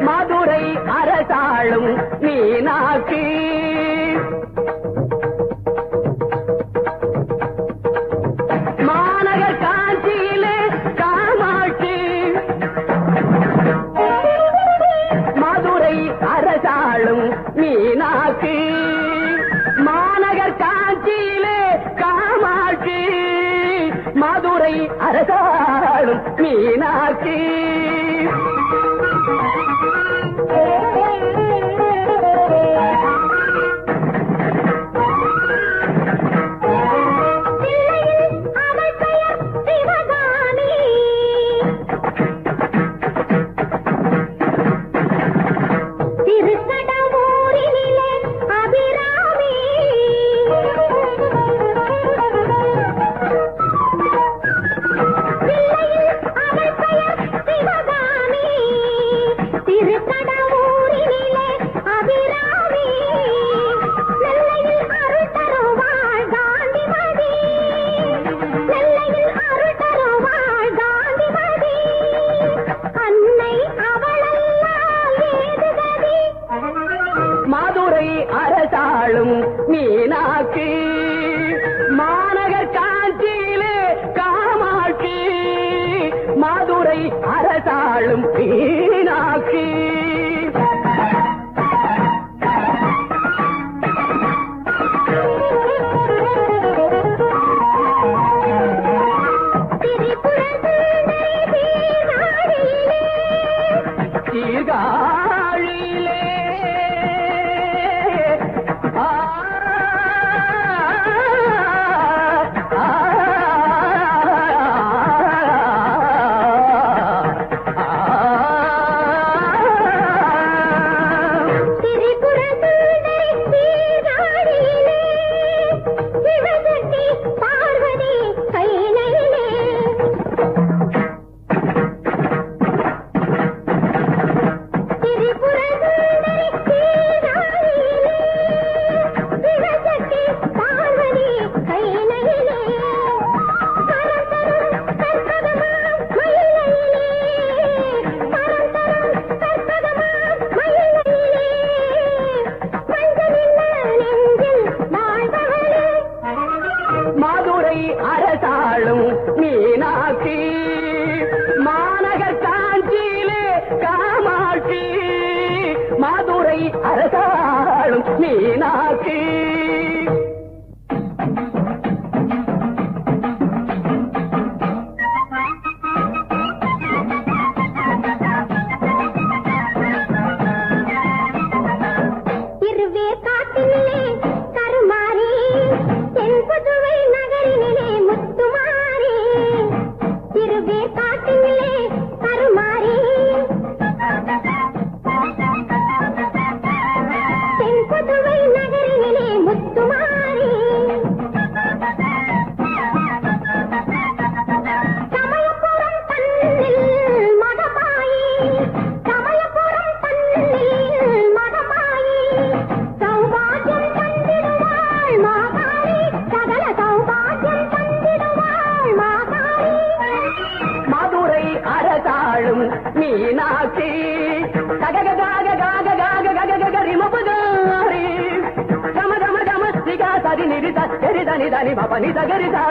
மதுரை அரசாளும் கையிலே గరి దాని దాని బాబా నీ దగరిదా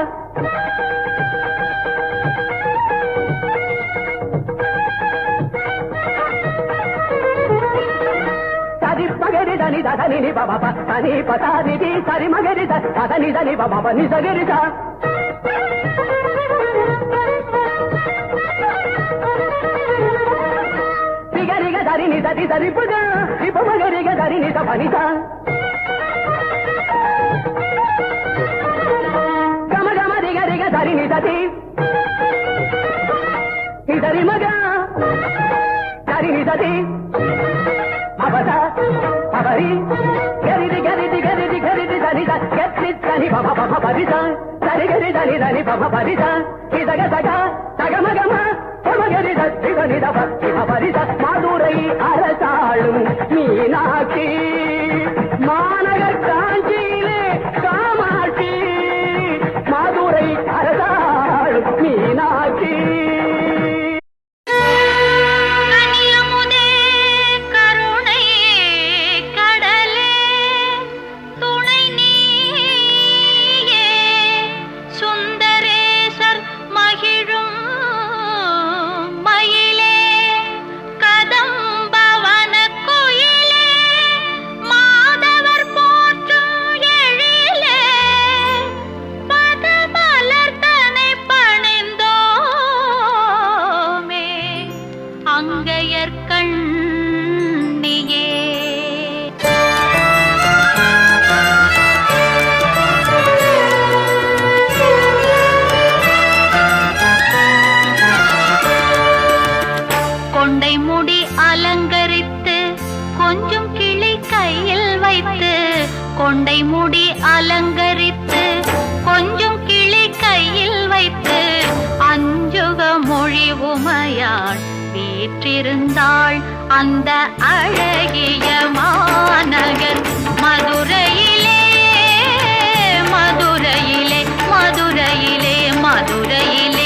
సరిమగరిదని దదని ని బాబా పని పతానిది సరిమగరి దదని దని బాబా ని సగరిద సిగరిగ దరిని దరి దరిపుగ ఇపు మగరిగ దరిని దపనిద மருமகா கரிததி மபத பபரி கரிதி கரிதி கரிதி கரிதி தனித கெத்தி தனி பப பப பரித தனி கரி தனி தனி பப பரித இதக தக தகமகம தமகரித சிவனித பக்தி மாநகர் காஞ்சியிலே மொழி உமையாள் வீற்றிருந்தாள் அந்த அழகிய மாநகர். மதுரையிலே மதுரையிலே மதுரையிலே மதுரையிலே.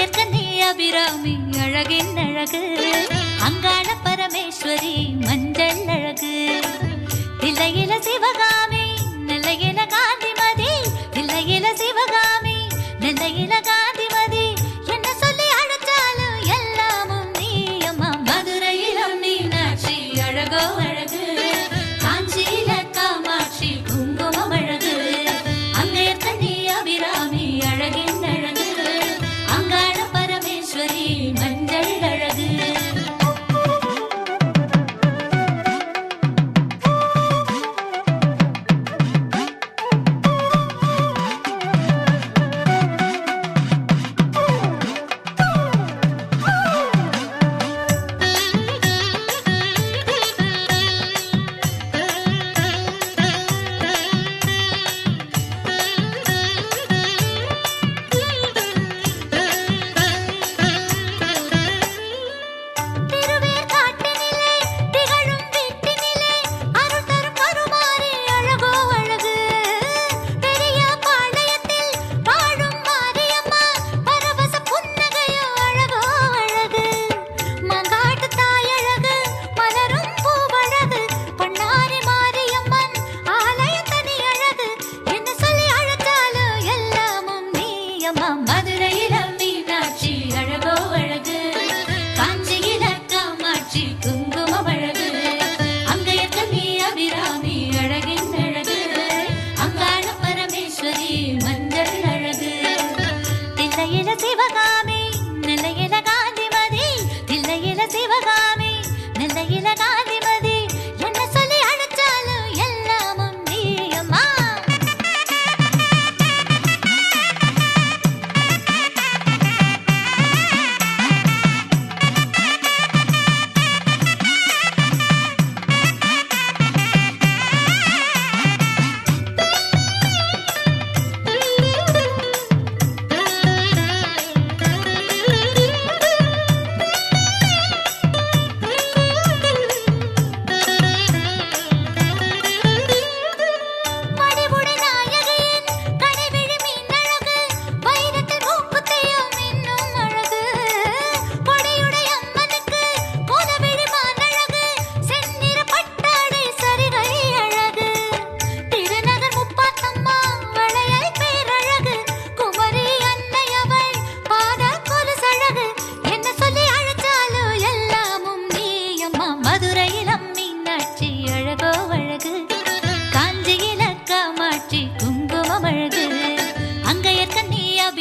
சேர்த்த நீ அபிராமி அழகின் அழகு. அங்காள பரமேஸ்வரி மஞ்சள் அழகு. இலையில சிவகாமி நிலையில காந்திமதி. இலையில சிவகாமி நிலையில காந்தி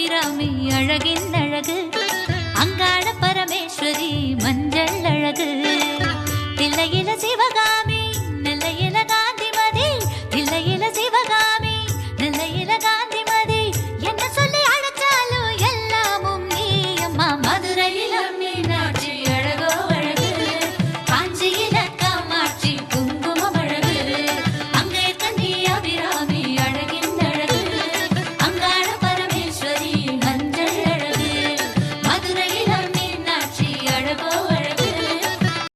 அபிராமி அழகின் அழகு. அங்காள பரமேஸ்வரி மன்